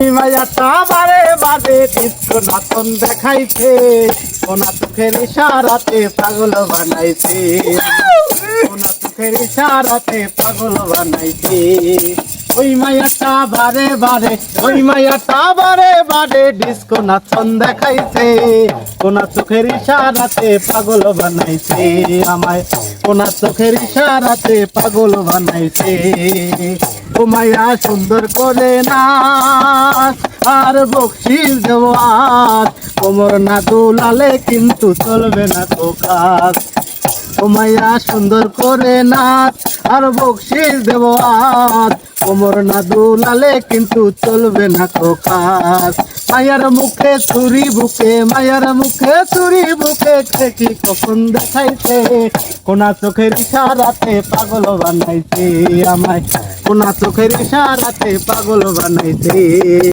মায়াটা বারে বারে চিত্র নাতন দেখাইছে। ওনা চোখের ইশারাতে পাগল বানাইছে। কোনা চোখের ইশারাতে পাগল বানাইছে। ওই মায়াটা বারে বারে, ওই মায়াটা বারে বারে ডিস্কো নাচন দেখাইছে। কোনা চোখের ইশারাতে পাগল বানাইছে আমায়। কোনা চোখের ইশারাতে পাগল বানাইছে। ও মায়া সুন্দর করে না আর বকশিস আজ কোমর না দুলালে কিন্তু চলবে না তো কাজ। ও মায়া সুন্দর করে নাচ, আর বকশিস দেব আজ। কোমর না দুলালে কিন্তু চলবে না তো কাজ। মায়ার মুখে ছুরি বুকে, মায়ার মুখে ছুরি বুকে দেখি কখন দেখাইছে? কোনা চোখের ইশারাতে পাগল বানাইছে আমায়। কোনা চোখের ইশারাতে পাগল বানাইছে।